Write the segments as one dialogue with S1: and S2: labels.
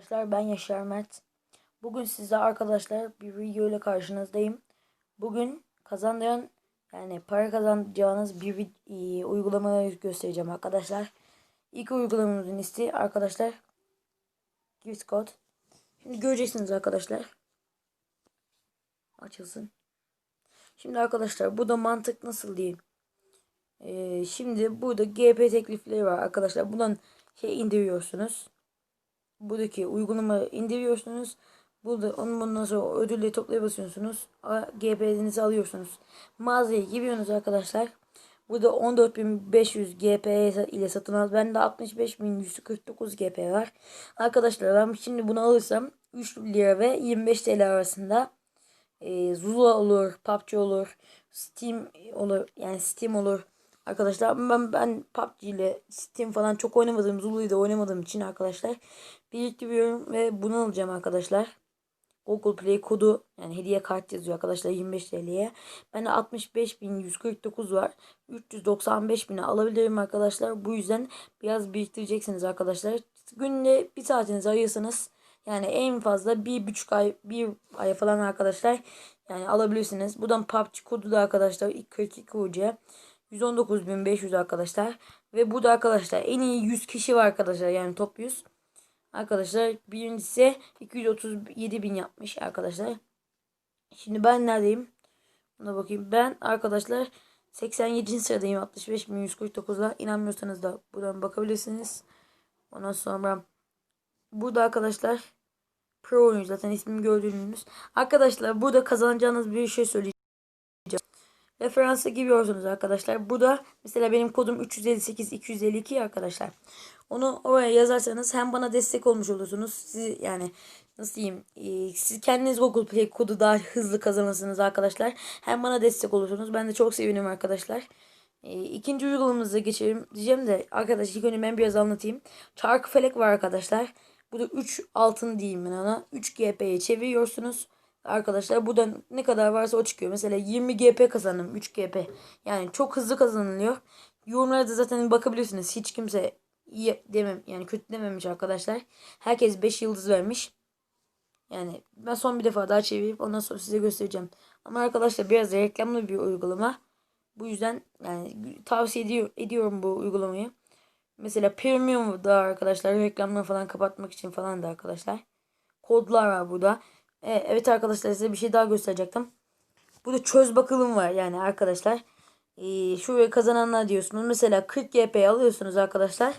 S1: Arkadaşlar ben Yaşar Mert. Bugün size arkadaşlar bir video ile karşınızdayım. Bugün kazandıran yani para kazanacağınız bir e, uygulamaları göstereceğim arkadaşlar. İlk uygulamamızın ismi arkadaşlar Gift Code. Şimdi göreceksiniz arkadaşlar. Açılsın. Şimdi arkadaşlar bu da mantık nasıl diyeyim. Ee, şimdi burada GP teklifleri var arkadaşlar. Buradan şey indiriyorsunuz buradaki uygulamayı indiriyorsunuz. Burada onun bundan sonra ödülleri toplaya basıyorsunuz. GP'nizi alıyorsunuz. Mağazaya giriyorsunuz arkadaşlar. Burada 14.500 GP ile satın al. Bende 65.149 GP var. Arkadaşlar ben şimdi bunu alırsam 3 lira ve 25 TL arasında e, Zula olur, PUBG olur, Steam olur. Yani Steam olur. Arkadaşlar ben ben PUBG ile Steam falan çok oynamadığım, Zulu'yu da oynamadığım için arkadaşlar biriktiriyorum ve bunu alacağım arkadaşlar. Google Play kodu yani hediye kart yazıyor arkadaşlar 25 TL'ye. Bende 65.149 var. 395.000'e alabilirim arkadaşlar. Bu yüzden biraz biriktireceksiniz arkadaşlar. Günde bir saatinizi ayırsanız yani en fazla bir buçuk ay bir ay falan arkadaşlar yani alabilirsiniz. Buradan PUBG kodu da arkadaşlar 42 UC 119.500 arkadaşlar. Ve bu da arkadaşlar en iyi 100 kişi var arkadaşlar yani top 100. Arkadaşlar birincisi 237 bin yapmış arkadaşlar. Şimdi ben neredeyim? Buna bakayım. Ben arkadaşlar 87. sıradayım. 65.149'la. İnanmıyorsanız da buradan bakabilirsiniz. Ondan sonra burada arkadaşlar Pro oyuncu zaten ismimi gördüğünüz. Arkadaşlar burada kazanacağınız bir şey söyleyeceğim. Referansa giriyorsunuz arkadaşlar. Bu da mesela benim kodum 358 252 arkadaşlar. Onu oraya yazarsanız hem bana destek olmuş olursunuz. Siz yani nasıl diyeyim? E, siz kendiniz Google Play kodu daha hızlı kazanırsınız arkadaşlar. Hem bana destek olursunuz. Ben de çok sevinirim arkadaşlar. E, ikinci uygulamamıza geçelim diyeceğim de arkadaşlar ilk önce ben biraz anlatayım. Çarkı felek var arkadaşlar. Bu da 3 altın diyeyim ben ona. 3 GP'ye çeviriyorsunuz. Arkadaşlar burada ne kadar varsa o çıkıyor. Mesela 20 GP kazandım. 3 GP. Yani çok hızlı kazanılıyor. Yorumlarda zaten bakabilirsiniz. Hiç kimse iyi demem yani kötü dememiş arkadaşlar. Herkes 5 yıldız vermiş. Yani ben son bir defa daha çevirip ondan sonra size göstereceğim. Ama arkadaşlar biraz reklamlı bir uygulama. Bu yüzden yani tavsiye ediyor, ediyorum bu uygulamayı. Mesela premium da arkadaşlar reklamları falan kapatmak için falan da arkadaşlar. Kodlar var burada. E, evet arkadaşlar size bir şey daha gösterecektim. Burada çöz bakalım var yani arkadaşlar. E, şuraya kazananlar diyorsunuz. Mesela 40 GP alıyorsunuz arkadaşlar.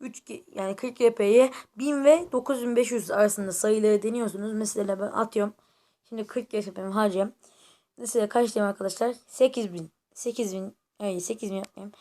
S1: 3 yani 40 GP'ye 1000 ve 9500 arasında sayıları deniyorsunuz. Mesela ben atıyorum. Şimdi 40 GP'mi harcayacağım. Mesela kaç diyeyim arkadaşlar? 8000. 8000. Hayır 8000 yapmayayım.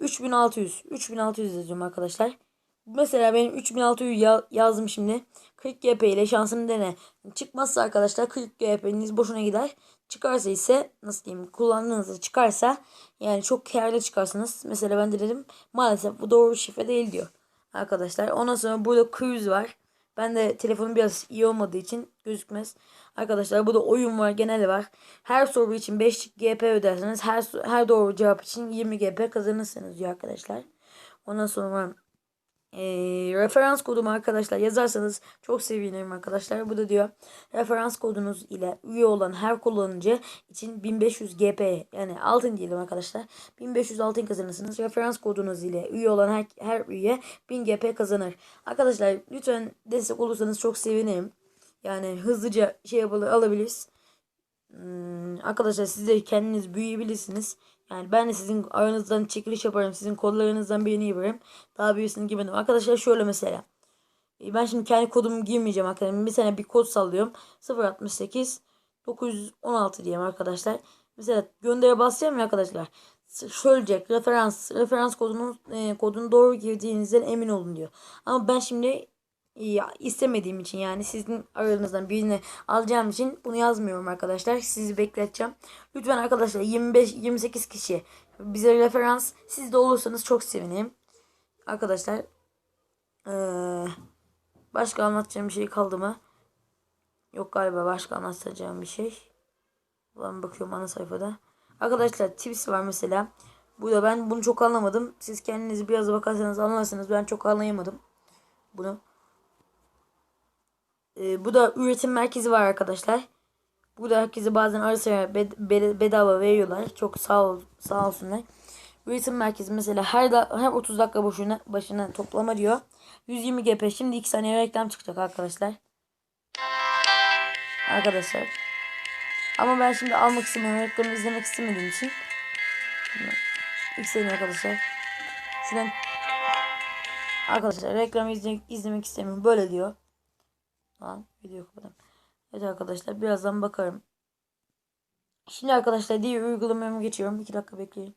S1: 3600. 3600 yazıyorum arkadaşlar. Mesela benim 3600 ya yazdım şimdi. 40 GP ile şansını dene. Çıkmazsa arkadaşlar 40 GP'niz boşuna gider. Çıkarsa ise nasıl diyeyim kullandığınızda çıkarsa yani çok karlı çıkarsınız. Mesela ben de dedim maalesef bu doğru şifre değil diyor. Arkadaşlar ondan sonra burada cruise var. Ben de telefonum biraz iyi olmadığı için gözükmez. Arkadaşlar burada oyun var, genel var. Her soru için 5 GP öderseniz her her doğru cevap için 20 GP kazanırsınız diyor arkadaşlar. Ondan sonra e, referans kodumu arkadaşlar yazarsanız çok sevinirim arkadaşlar. Bu da diyor referans kodunuz ile üye olan her kullanıcı için 1500 GP yani altın diyelim arkadaşlar. 1500 altın kazanırsınız. Referans kodunuz ile üye olan her, her üye 1000 GP kazanır. Arkadaşlar lütfen destek olursanız çok sevinirim. Yani hızlıca şey alabiliriz. Hmm, arkadaşlar siz de kendiniz büyüyebilirsiniz. Yani ben de sizin aranızdan çekiliş yaparım. Sizin kodlarınızdan birini yaparım. Daha birisini girmedim. Arkadaşlar şöyle mesela. E, ben şimdi kendi kodumu girmeyeceğim arkadaşlar. Bir sene bir kod sallıyorum. 068 916 diyeyim arkadaşlar. Mesela göndere basacağım ya arkadaşlar. Şöyle referans referans kodunun e, kodunu doğru girdiğinizden emin olun diyor. Ama ben şimdi ya, istemediğim için yani sizin aranızdan birini alacağım için bunu yazmıyorum arkadaşlar. Sizi bekleteceğim. Lütfen arkadaşlar 25 28 kişi bize referans siz de olursanız çok sevinirim. Arkadaşlar ee, başka anlatacağım bir şey kaldı mı? Yok galiba başka anlatacağım bir şey. Ben bakıyorum ana sayfada. Arkadaşlar tips var mesela. Burada ben bunu çok anlamadım. Siz kendiniz biraz bakarsanız anlarsınız. Ben çok anlayamadım bunu. E, bu da üretim merkezi var arkadaşlar. Burada herkese bazen ara sıra bed- bed- bedava veriyorlar. Çok sağ ol, sağ olsunlar. Üretim merkezi mesela her da, her 30 dakika başına başına toplama diyor. 120 GP. Şimdi 2 saniye reklam çıkacak arkadaşlar. Arkadaşlar. Ama ben şimdi almak istemiyorum. Reklamı izlemek istemediğim için. İlk arkadaşlar. Şuradan Arkadaşlar reklamı izle, izlemek istemiyorum. Böyle diyor. Lan video kapatalım. Evet arkadaşlar birazdan bakarım. Şimdi arkadaşlar diğer uygulamaya geçiyorum. 2 dakika bekleyin.